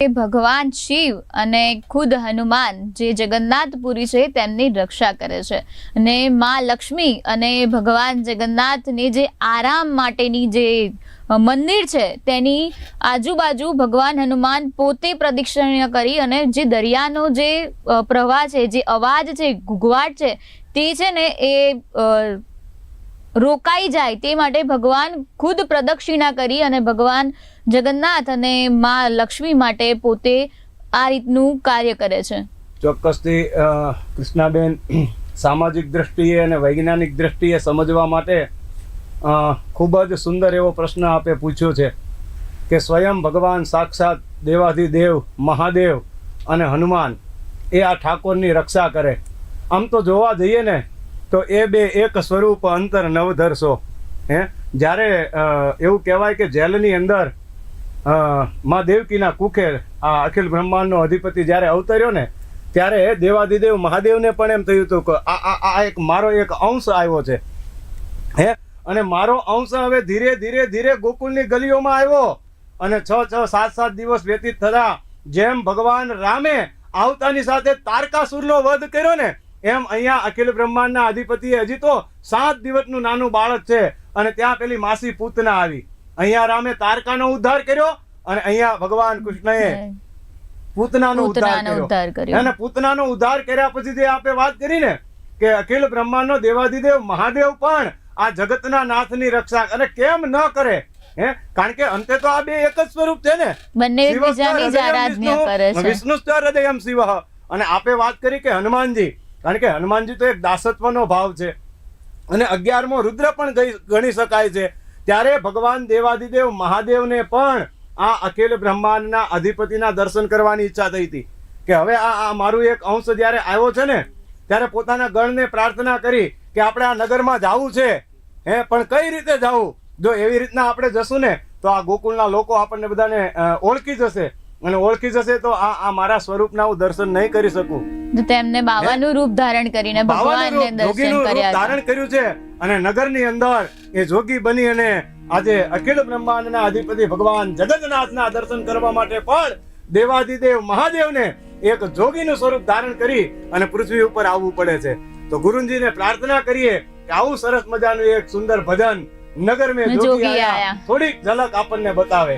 ભગવાન શિવ અને ખુદ હનુમાન જે જગન્નાથપુરી છે તેમની રક્ષા કરે છે. અને માં લક્ષ્મી અને ભગવાન જગન્નાથની જે આરામ માટેની જે મંદિર છે તેની આજુબાજુ ભગવાન હનુમાન પોતે પ્રદક્ષિણા કરી અને જે દરિયાનો જે પ્રવાહ છે, જે અવાજ છે, ઘૂઘવાટ છે તે છે ને એ રોકાઈ જાય તે માટે ભગવાન ખુદ પ્રદક્ષિણા કરી અને ભગવાન જગન્નાથ અને મા લક્ષ્મી માટે પોતે આ રીતનું કાર્ય કરે છે. ચોક્કસથી કૃષ્ણાબેન, સામાજિક દ્રષ્ટિએ અને વૈજ્ઞાનિક દ્રષ્ટિએ સમજવા માટે ખૂબ જ સુંદર એવો પ્રશ્ન આપે પૂછ્યો છે કે સ્વયં ભગવાન સાક્ષાત દેવાધિદેવ, મહાદેવ અને હનુમાન એ આ ઠાકોરની રક્ષા કરે. આમ તો જોવા જઈએ ને તો એ બે એક સ્વરૂપ અંતર નવધરશો હે? જ્યારે એવું કહેવાય કે જેલની અંદર મા દેવકીના કુખે આ અખિલ બ્રહ્માંડનો અધિપતિ જ્યારે અવતર્યો ને, ત્યારે દેવાદિદેવ મહાદેવને પણ એમ થયું હતું કે આ આ એક મારો એક અંશ આવ્યો છે. હે? અને મારો અંશ હવે ધીરે ધીરે ધીરે ગોકુલની ગલીઓમાં આવ્યો. અને છ છ, સાત સાત દિવસ વ્યતીત થતા, જેમ ભગવાન રામે આવતાની સાથે તારકાસુરનો વધ કર્યો ને એમ અહીંયા અખિલ બ્રહ્માંડના અધિપતિએ હજી તો સાત દિવસનું નાનું બાળક છે અને ત્યાં પેલી માસી પૂતના આવી. અહીંયા રામે તારકાનો ઉદ્ધાર કર્યો અને અહીંયા ભગવાન કૃષ્ણએ પૂતનાનો ઉદ્ધાર કર્યો. અને પૂતનાનો ઉદ્ધાર કર્યા પછી જે આપણે વાત કરી ને કે અખિલ બ્રહ્માંડનો દેવાધિદેવ મહાદેવ પણ આ જગતના નાથની રક્ષા અને કેમ ન કરે? હે? કારણ કે અંતે તો આ બે એક જ સ્વરૂપ છે ને. બંને એકબીજાની આરાધના કરે છે. વિષ્ણુસ્ત હૃદયમ શિવ. અને આપે વાત કરી કે હનુમાનજી કારણ કે હનુમાનજી તો એક દાસત્વનો ભાવ છે. અને અગિયારમો રુદ્ર પણ ગણી શકાય છે. ત્યારે ભગવાન દેવાદિદેવ મહાદેવને પણ આ અખિલ બ્રહ્માંડના અધિપતિના દર્શન કરવાની ઈચ્છા થઈ હતી. કે હવે આ મારું એક અંશ જ્યારે આવ્યો છે ને, ત્યારે પોતાના ગણને પ્રાર્થના કરી કે આપણે આ નગરમાં જવું છે. હે, પણ કઈ રીતે જવું? જો એવી રીતના આપણે જશું ને, તો આ ગોકુળના લોકો આપણને બધાને ઓળખી જશે. અને ઓળખી જશે તો આ આ મારા સ્વરૂપના હું દર્શન નહીં કરી શકું. તેમને બાવાનું રૂપ ધારણ કરીને ભગવાનને દર્શન કર્યા ધારણ કર્યું છે અને નગરની અંદર એ જોગી બની અને આજે અખિલ બ્રહ્માંડના અધિપતિ ભગવાન જગન્નાથના દર્શન કરવા માટે પણ દેવાદિદેવ મહાદેવને એક જોગીનું સ્વરૂપ ધારણ કરી અને પૃથ્વી ઉપર આવવું પડે છે. તો ગુરુજીને પ્રાર્થના કરીએ કે આવું સરસ મજાનું એક સુંદર ભજન નગર મેં જોગી આયા. થોડીક ઝલક આપણને બતાવે.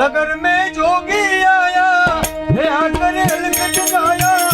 નગર મે જોગી આયા. હે આ કરેલ કટકાયા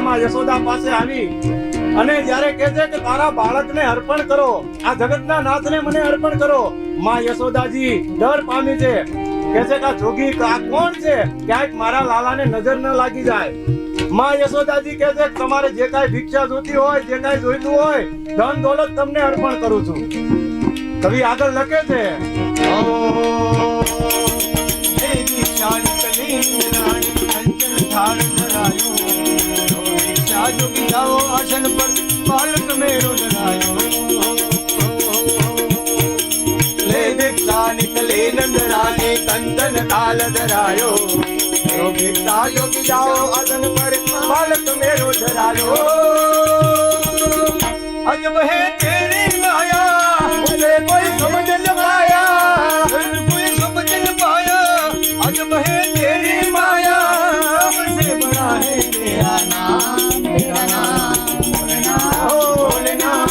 માં યશોદા પાસે આવી. અને જ્યારે કહે છે કે, તારા બાળકને અર્પણ કરો, આ જગતના નાથને મને અર્પણ કરો. માં યશોદાજી ડર પામી છે. કહે છે કે જોગી આ કોણ છે ક્યાંક મારા લાલાને નજર ન લાગી જાય માં યશોદાજી કહે છે તમારે જે કાંઈ ભિક્ષા જોતી હોય જે કાંઈ જોઈતું હોય ધન દોલત તમને અર્પણ કરું છું કવિ આગળ લખે છે આસન પર બાલક મેરો નંદરાને કંદન કાલ ધરાયો યોગી યોગી જાઓ આસન પર બાલક મેળો ધરાયો અજબ હે તેરી માયા ઉસે કોઈ સમજ ન પાયા કોઈ સમજ ન પાયા અજબ હે તેરી માયા સબસે બડા હે મેરા નામ મેરા નામ બોલના બોલના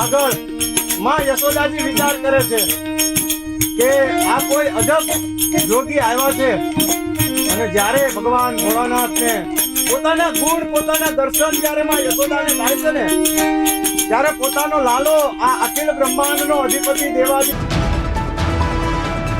આગળમાં યશોદાજી વિચાર કરે છે કે આ કોઈ અજબ જોગી આવ્યા છે. અને જ્યારે ભગવાન ભોળાનાથને પોતાના ગુણ, પોતાના દર્શન જ્યારે માં યશોદાને થાય છે ને, ત્યારે પોતાનો લાલો આ અખિલ બ્રહ્માંડનો અધિપતિ દેવાજી